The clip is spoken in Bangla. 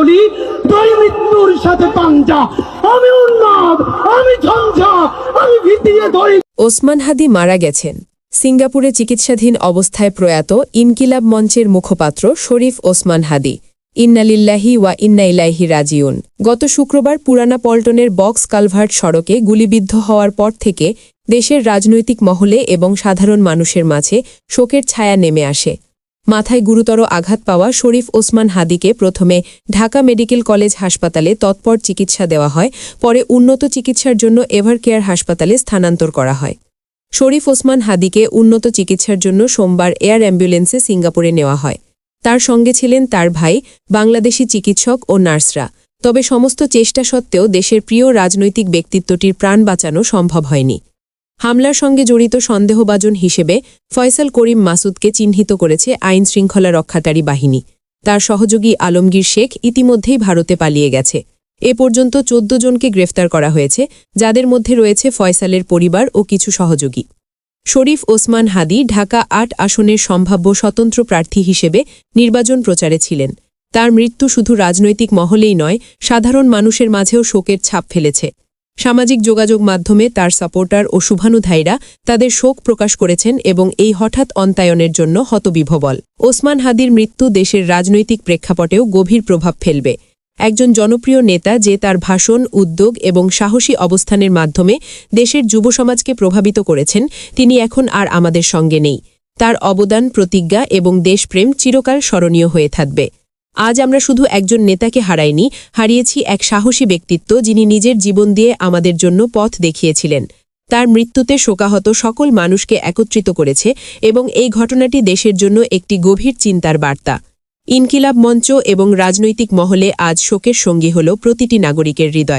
বলি মৃত্যুর সাথে পাঞ্জা। আমি উন্মাদ, আমি ঝঞ্ঝা, আমি ভিতিয়ে ধরি ওসমান হাদি মারা গেছেন। সিঙ্গাপুরে চিকিৎসাধীন অবস্থায় প্রয়াত ইনকিলাব মঞ্চের মুখপাত্র শরীফ ওসমান হাদি। ইন্নালিল্লাহি ওয়া ইন্না ইলাইহি রাজিউন। গত শুক্রবার পুরানা পল্টনের বক্স কালভার্ট সড়কে গুলিবিদ্ধ হওয়ার পর থেকে দেশের রাজনৈতিক মহলে এবং সাধারণ মানুষের মাঝে শোকের ছায়া নেমে আসে। মাথায় গুরুতর আঘাত পাওয়া শরীফ ওসমান হাদিকে প্রথমে ঢাকা মেডিকেল কলেজ হাসপাতালে তৎপর চিকিৎসা দেওয়া হয়, পরে উন্নত চিকিৎসার জন্য এভার কেয়ার হাসপাতালে স্থানান্তর করা হয়। শরীফ ওসমান হাদিকে উন্নত চিকিৎসার জন্য সোমবার এয়ার অ্যাম্বুলেন্সে সিঙ্গাপুরে নেওয়া হয়। তার সঙ্গে ছিলেন তার ভাই, বাংলাদেশি চিকিৎসক ও নার্সরা। তবে সমস্ত চেষ্টা সত্ত্বেও দেশের প্রিয় রাজনৈতিক ব্যক্তিত্বটির প্রাণ বাঁচানো সম্ভব হয়নি। হামলার সঙ্গে জড়িত সন্দেহভাজন হিসেবে ফয়সাল করিম মাসুদকে চিহ্নিত করেছে আইন শৃঙ্খলা রক্ষাকারী বাহিনী। তার সহযোগী আলমগীর শেখ ইতিমধ্যেই ভারতে পালিয়ে গেছে। এ পর্যন্ত চোদ্দ জনকে গ্রেফতার করা হয়েছে, যাদের মধ্যে রয়েছে ফয়সালের পরিবার ও কিছু সহযোগী। শরীফ ওসমান হাদি ঢাকা আট আসনের সম্ভাব্য স্বতন্ত্র প্রার্থী হিসেবে নির্বাচন প্রচারে ছিলেন। তার মৃত্যু শুধু রাজনৈতিক মহলেই নয়, সাধারণ মানুষের মাঝেও শোকের ছাপ ফেলেছে। সামাজিক যোগাযোগ মাধ্যমে তার সাপোর্টার ও শুভানুধায়ীরা তাদের শোক প্রকাশ করেছেন এবং এই হঠাৎ অন্তায়নের জন্য হতবিভবল। ওসমান হাদির মৃত্যু দেশের রাজনৈতিক প্রেক্ষাপটেও গভীর প্রভাব ফেলবে। একজন জনপ্রিয় নেতা যে তার ভাষণ, উদ্যোগ এবং সাহসী অবস্থানের মাধ্যমে দেশের যুব সমাজকে প্রভাবিত করেছেন, তিনি এখন আর আমাদের সঙ্গে নেই। তার অবদান, প্রতিজ্ঞা এবং দেশপ্রেম চিরকাল স্মরণীয় হয়ে থাকবে। আজ আমরা শুধু একজন নেতাকে হারাইনি, হারিয়েছি এক সাহসী ব্যক্তিত্ব যিনি নিজের জীবন দিয়ে আমাদের জন্য পথ দেখিয়েছিলেন। তার মৃত্যুতে শোকাহত সকল মানুষকে একত্রিত করেছে এবং এই ঘটনাটি দেশের জন্য একটি গভীর চিন্তার বার্তা। ইনকিলাব মঞ্চ এবং রাজনৈতিক মহলে আজ শোকের সঙ্গী হল প্রতিটি নাগরিকের হৃদয়।